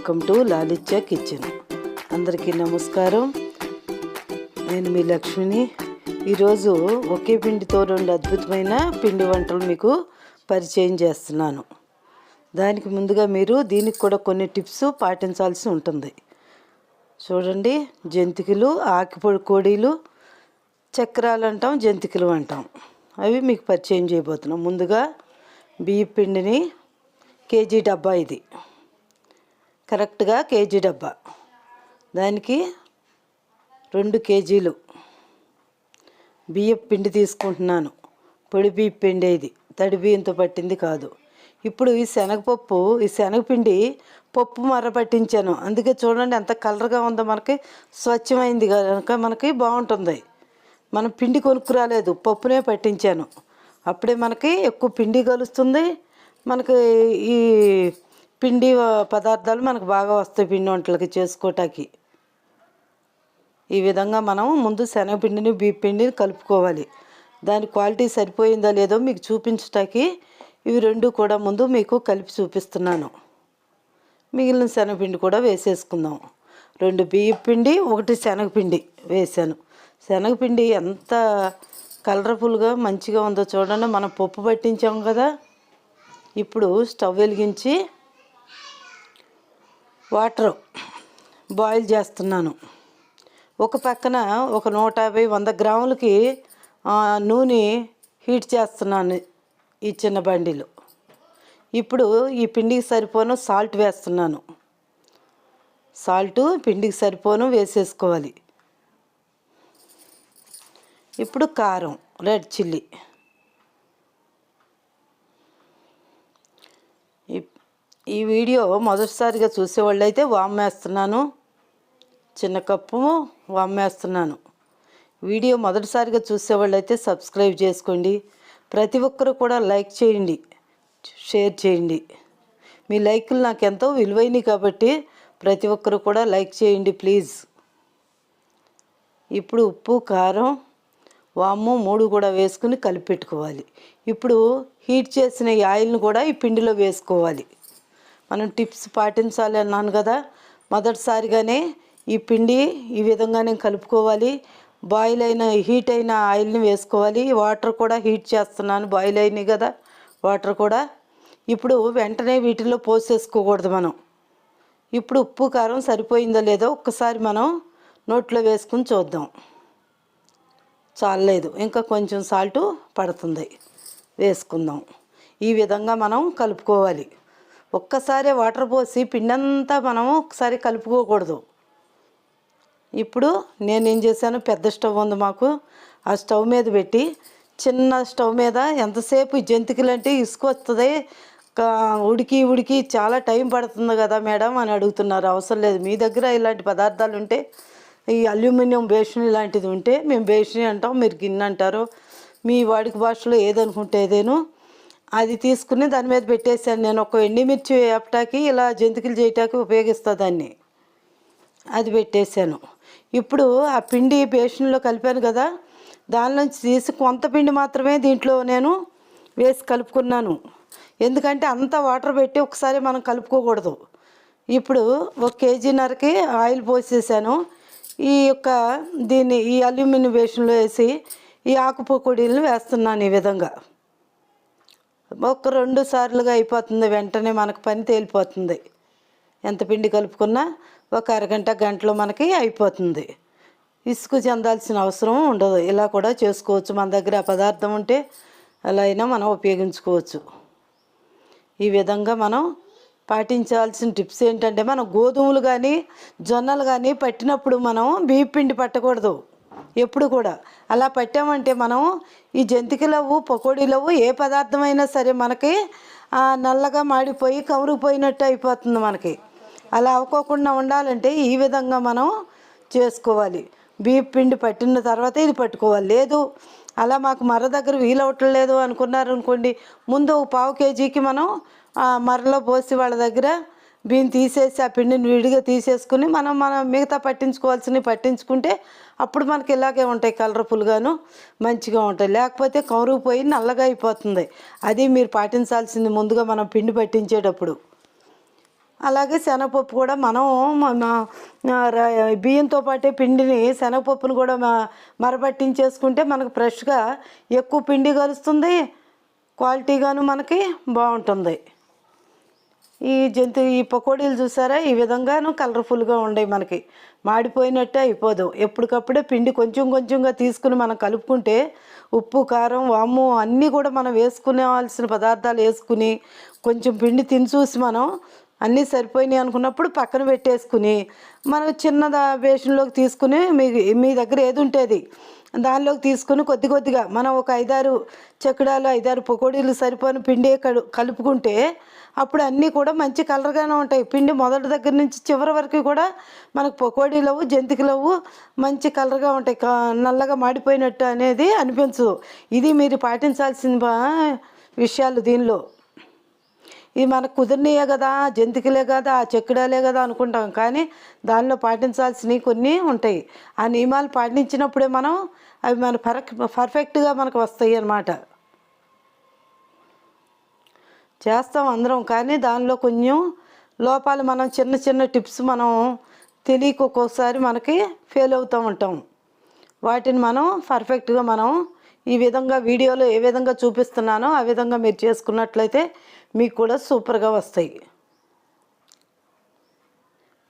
Welcome to Lalitya kitchen. అందరికీ నమస్కారం. నేను మీ లక్ష్మిని. ఈరోజు ఒకే పిండితో రెండు అద్భుతమైన పిండి వంటలు మీకు పరిచయం చేస్తున్నాను. దానికి ముందుగా మీరు దీనికి కూడా కొన్ని టిప్స్ పాటించాల్సి ఉంటుంది. చూడండి జంతికలు ఆకుపొడి కోడీలు చక్రాలు అంటాం జంతికలు అంటాం. అవి మీకు పరిచయం చేయబోతున్నాం. ముందుగా బియ్య పిండిని కేజీ డబ్బా ఇది. కరెక్ట్గా కేజీ డబ్బా. దానికి రెండు కేజీలు బియ్యపు పిండి తీసుకుంటున్నాను. పొడి బియ్య పిండి ఇది. తడి బియ్యంతో పట్టింది కాదు. ఇప్పుడు ఈ శనగపప్పు ఈ శనగపిండి పప్పు మర్ర పట్టించాను. అందుకే చూడండి ఎంత కలర్గా ఉందో మనకి స్వచ్ఛమైంది కనుక మనకి బాగుంటుంది. మనం పిండి కొనుక్కురాలేదు పప్పునే పట్టించాను. అప్పుడే మనకి ఎక్కువ పిండి కలుస్తుంది. మనకి ఈ పిండి పదార్థాలు మనకు బాగా వస్తాయి పిండి వంటలకి చేసుకోవటానికి ఈ విధంగా మనం ముందు శనగపిండిని బీప్ పిండిని కలుపుకోవాలి. దాని క్వాలిటీ సరిపోయిందా లేదో మీకు చూపించటానికి ఇవి రెండు కూడా ముందు మీకు కలిపి చూపిస్తున్నాను. మిగిలిన శనగపిండి కూడా వేసేసుకుందాం. రెండు బియ్య పిండి ఒకటి శనగపిండి వేసాను శనగపిండి ఎంత కలర్ఫుల్గా మంచిగా ఉందో చూడండి. మనం పప్పు పట్టించాం కదా. ఇప్పుడు స్టవ్ వెలిగించి వాటర్ బాయిల్ చేస్తున్నాను. ఒక పక్కన ఒక నూట యాభై వంద గ్రాములకి నూనె హీట్ చేస్తున్నాను ఈ చిన్న బండిలో. ఇప్పుడు ఈ పిండికి సరిపోను సాల్ట్ వేస్తున్నాను. సాల్ట్ పిండికి సరిపోను వేసేసుకోవాలి. ఇప్పుడు కారం రెడ్ చిల్లీ. ఈ వీడియో మొదటిసారిగా చూసేవాళ్ళైతే వామ్మేస్తున్నాను. వామ్ వేస్తున్నాను చిన్న కప్పు వామ్మేస్తున్నాను. వీడియో మొదటిసారిగా చూసేవాళ్ళైతే సబ్స్క్రైబ్ చేసుకోండి. ప్రతి ఒక్కరు కూడా లైక్ చేయండి. షేర్ చేయండి. మీ లైకులు నాకు ఎంతో విలువైనవి కాబట్టి ప్రతి ఒక్కరు కూడా లైక్ చేయండి ప్లీజ్. ఇప్పుడు ఉప్పు కారం వాము మూడు కూడా వేసుకుని కలిపి పెట్టుకోవాలి ఇప్పుడు హీట్ చేసిన ఈ ఆయిల్ని కూడా ఈ పిండిలో వేసుకోవాలి. మనం టిప్స్ పాటించాలి అన్నాను కదా. మొదటిసారిగానే ఈ పిండి ఈ విధంగా నేను కలుపుకోవాలి. బాయిల్ అయిన హీట్ అయిన ఆయిల్ని వేసుకోవాలి. వాటర్ కూడా హీట్ చేస్తున్నాను. బాయిల్ అయినాయి కదా వాటర్ కూడా. ఇప్పుడు వెంటనే వీటిలో పోసేసుకోకూడదు మనం. ఇప్పుడు ఉప్పు కారం సరిపోయిందో లేదో ఒక్కసారి మనం నోట్లో వేసుకుని చూద్దాం. చాలలేదు. ఇంకా కొంచెం సాల్ట్ పడుతుంది. వేసుకుందాం. ఈ విధంగా మనం కలుపుకోవాలి. ఒక్కసారి వాటర్ పోసి పిండంతా మనము ఒకసారి కలుపుకోకూడదు. ఇప్పుడు నేను ఏం చేశాను పెద్ద స్టవ్ ఉంది మాకు. ఆ స్టవ్ మీద పెట్టి చిన్న స్టవ్ మీద ఎంతసేపు జంతికలు అంటే ఇసుక వస్తుంది. ఉడికి ఉడికి చాలా టైం పడుతుంది కదా మేడం అని అడుగుతున్నారు. అవసరం లేదు. మీ దగ్గర ఇలాంటి పదార్థాలు ఉంటే ఈ అల్యూమినియం బేషన్ ఇలాంటిది ఉంటే మేము బేషన్ అంటాం మీరు గిన్నె అంటారు. మీ వాడికి భాషలో ఏదనుకుంటే ఏదేను అది తీసుకుని దాని మీద పెట్టేశాను నేను. ఒక ఎండిమిర్చి వేపటాకి ఇలా జంతికలు చేయటానికి ఉపయోగిస్తా దాన్ని. అది పెట్టేశాను. ఇప్పుడు ఆ పిండి బేషన్లో కలిపాను కదా దానిలోంచి తీసి కొంత పిండి మాత్రమే దీంట్లో నేను వేసి కలుపుకున్నాను. ఎందుకంటే అంత వాటర్ పెట్టి ఒకసారి మనం కలుపుకోకూడదు. ఇప్పుడు ఒక కేజీన్నరకి ఆయిల్ పోసేసాను. ఈ యొక్క దీన్ని ఈ అల్యూమినియం బేషన్లో వేసి ఈ ఆకుపొడిని వేస్తున్నాను ఈ విధంగా. ఒక రెండు సార్లుగా అయిపోతుంది వెంటనే మనకు పని తేలిపోతుంది. ఎంత పిండి కలుపుకున్నా ఒక అరగంట గంటలో మనకి అయిపోతుంది. ఇసుక చెందాల్సిన అవసరం ఉండదు. ఇలా కూడా చేసుకోవచ్చు. మన దగ్గర ఆ పదార్థం ఉంటే అలా అయినా మనం ఉపయోగించుకోవచ్చు. ఈ విధంగా మనం పాటించాల్సిన టిప్స్ ఏంటంటే మనం గోధుమలు కానీ జొన్నలు కానీ పట్టినప్పుడు మనం బియ్య పిండి పట్టకూడదు. ఎప్పుడు కూడా. అలా పట్టామంటే మనం ఈ జంతికలవు పకోడీలవు ఏ పదార్థమైనా సరే మనకి నల్లగా మాడిపోయి కమురుపోయినట్టు అయిపోతుంది మనకి. అలా అవ్వకోకుండా ఉండాలంటే ఈ విధంగా మనం చేసుకోవాలి. బియ్య పిండి పట్టిన తర్వాత ఇది పట్టుకోవాలి. లేదు అలా మాకు మర దగ్గర వీలవట్లేదు అనుకున్నారు అనుకోండి ముందు ఒక పావు కేజీకి మనం మరలో పోసి వాళ్ళ దగ్గర బియ్యం తీసేసి ఆ పిండిని విడిగా తీసేసుకుని మనం మనం మిగతా పట్టించుకోవాల్సినవి పట్టించుకుంటే అప్పుడు మనకి ఇలాగే ఉంటాయి కలర్ఫుల్గాను మంచిగా ఉంటాయి. లేకపోతే కౌరుకుపోయి నల్లగా అయిపోతుంది. అది మీరు పాటించాల్సింది ముందుగా మనం పిండి పట్టించేటప్పుడు. అలాగే శనగపప్పు కూడా మనం బియ్యంతో పాటే పిండిని శనగపప్పును కూడా మరబట్టించేసుకుంటే మరపట్టించేసుకుంటే మనకు ఫ్రెష్గా ఎక్కువ పిండి కలుస్తుంది క్వాలిటీగాను మనకి బాగుంటుంది. ఈ జంతు ఈ పకోడీలు చూసారా? ఈ విధంగాను కలర్ఫుల్గా ఉండవు మనకి. మాడిపోయినట్టే అయిపోదు. ఎప్పటికప్పుడే పిండి కొంచెం కొంచెంగా తీసుకుని మనం కలుపుకుంటే ఉప్పు కారం వాము అన్నీ కూడా మనం వేసుకునేవాల్సిన పదార్థాలు వేసుకుని కొంచెం పిండి తిని చూసి మనం అన్నీ సరిపోయినాయి అనుకున్నప్పుడు పక్కన పెట్టేసుకుని మనం చిన్న దా- బేషన్లోకి తీసుకుని మీ మీ దగ్గర ఏది ఉంటుంది దానిలోకి తీసుకుని కొద్ది కొద్దిగా మనం ఒక ఐదారు చెక్కడాలు ఐదారు పకోడీలు సరిపోని పిండి కలుపుకుంటే అప్పుడు అన్నీ కూడా మంచి కలర్గానే ఉంటాయి. పిండి మొదటి దగ్గర నుంచి చివరి వరకు కూడా మనకు పకోడీలవు జంతికలవు మంచి కలర్గా ఉంటాయి. కా- నల్లగా మాడిపోయినట్టు అనేది అనిపించదు. ఇది మీరు పాటించాల్సిన విషయాలు దీనిలో? ఇవి మనకు కుదిరినయే కదా జంతికలే కదా చెక్కడాలే కదా అనుకుంటాం. కానీ దానిలో పాటించాల్సినవి కొన్ని ఉంటాయి. ఆ నియమాలు పాటించినప్పుడే మనం అవి మన పర్ఫెక్ట్ పర్ఫెక్ట్గా మనకు వస్తాయి అన్నమాట. చేస్తాం అందరం కానీ దానిలో కొంచెం లోపాలు మనం చిన్న చిన్న టిప్స్ మనం తెలియక ఒక్కోసారి మనకి ఫెయిల్ అవుతూ ఉంటాం వాటిని మనం పర్ఫెక్ట్గా మనం ఈ విధంగా వీడియోలో ఏ విధంగా చూపిస్తున్నానో ఆ విధంగా మీరు చేసుకున్నట్లయితే మీకు కూడా సూపర్గా వస్తాయి.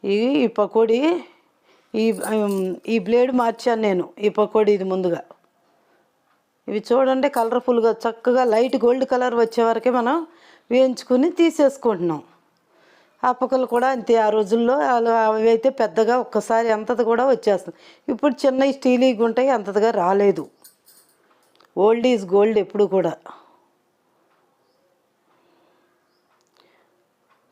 ఈ ఈ పకోడీ ఈ ఈ బ్లేడ్ మార్చాను నేను ఈ పకోడీ ఇది ముందుగా. ఇవి చూడండి కలర్ఫుల్గా చక్కగా లైట్ గోల్డ్ కలర్ వచ్చే వరకే మనం వేయించుకుని తీసేసుకుంటున్నాం. అప్పకలు కూడా అంతే ఆ రోజుల్లో అవి అయితే పెద్దగా ఒక్కసారి అంతది కూడా వచ్చేస్తుంది. ఇప్పుడు చిన్న స్టీలీగా ఉంటాయి అంతదిగా రాలేదు. ఓల్డ్ ఈజ్ గోల్డ్ ఎప్పుడు కూడా.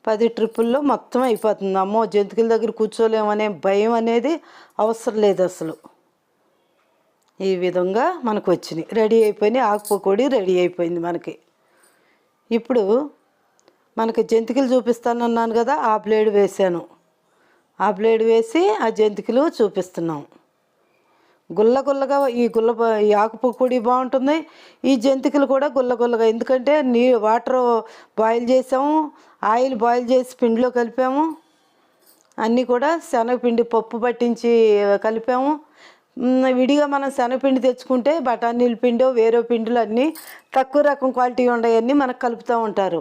పది ట్రిప్పుల్లో మొత్తం అయిపోతుంది. అమ్మో జంతికల దగ్గర కూర్చోలేమనే భయం అనేది అవసరం లేదు అసలు. ఈ విధంగా మనకు వచ్చినాయి. రెడీ అయిపోయినాయి. ఆకు రెడీ అయిపోయింది మనకి. ఇప్పుడు మనకి జంతికలు చూపిస్తానన్నాను కదా ఆ బ్లేడ్ వేసాను. ఆ బ్లేడ్ వేసి ఆ జంతికలు చూపిస్తున్నాం. గుల్ల గుల్లగా ఈ గుల్ల ఈ ఆకు బాగుంటుంది. ఈ జంతికలు కూడా గుల్ల గుల్లగా. ఎందుకంటే నీ వాటర్ బాయిల్ చేసాము ఆయిల్ బాయిల్ చేసి పిండిలో కలిపాము. అన్నీ కూడా శనగపిండి పప్పు పట్టించి కలిపాము. విడిగా మనం శనగపిండి తెచ్చుకుంటే బఠానీల పిండి వేరే పిండిలు అన్నీ తక్కువ రకం క్వాలిటీ ఉండవన్నీ మనకు కలుపుతూ ఉంటారు.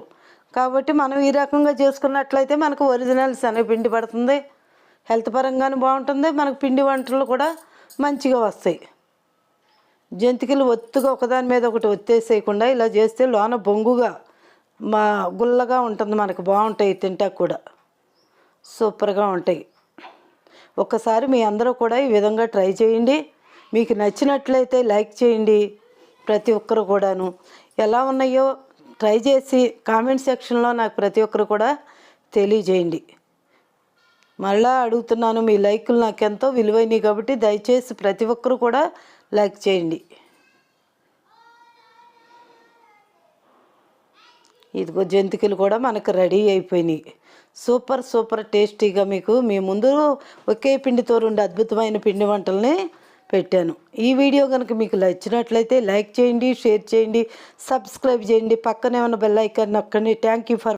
కాబట్టి మనం ఈ రకంగా చేసుకున్నట్లయితే మనకు ఒరిజినల్ శనగపిండి పడుతుంది. హెల్త్ పరంగానూ బాగుంటుంది. మనకు పిండి వంటలు కూడా మంచిగా వస్తాయి. జంతికలు ఒత్తుగా ఒకదాని మీద ఒకటి ఒత్తేసేయకుండా ఇలా చేస్తే లోన బొంగుగా మా గుల్లగా ఉంటుంది మనకు. బాగుంటాయి తింటా కూడా. సూపర్గా ఉంటాయి. ఒక్కసారి మీ అందరూ కూడా ఈ విధంగా ట్రై చేయండి. మీకు నచ్చినట్లయితే లైక్ చేయండి. ప్రతి ఒక్కరు కూడాను. ఎలా ఉన్నాయో ట్రై చేసి కామెంట్ సెక్షన్లో నాకు ప్రతి ఒక్కరు కూడా తెలియజేయండి. మళ్ళా అడుగుతున్నాను మీ లైకులు నాకు ఎంతో విలువైనవి కాబట్టి దయచేసి ప్రతి ఒక్కరు కూడా లైక్ చేయండి. ఇదిగో జంతికలు కూడా మనకు రెడీ అయిపోయినాయి. సూపర్ సూపర్ టేస్టీగా మీకు మీ ముందు ఒకే పిండితో రెండు అద్భుతమైన పిండి వంటల్ని పెట్టాను. ఈ వీడియో కనుక మీకు నచ్చినట్లయితే లైక్ చేయండి షేర్ చేయండి సబ్స్క్రైబ్ చేయండి. పక్కనే ఉన్న బెల్ ఐకాన్ నొక్కండి. Thank you for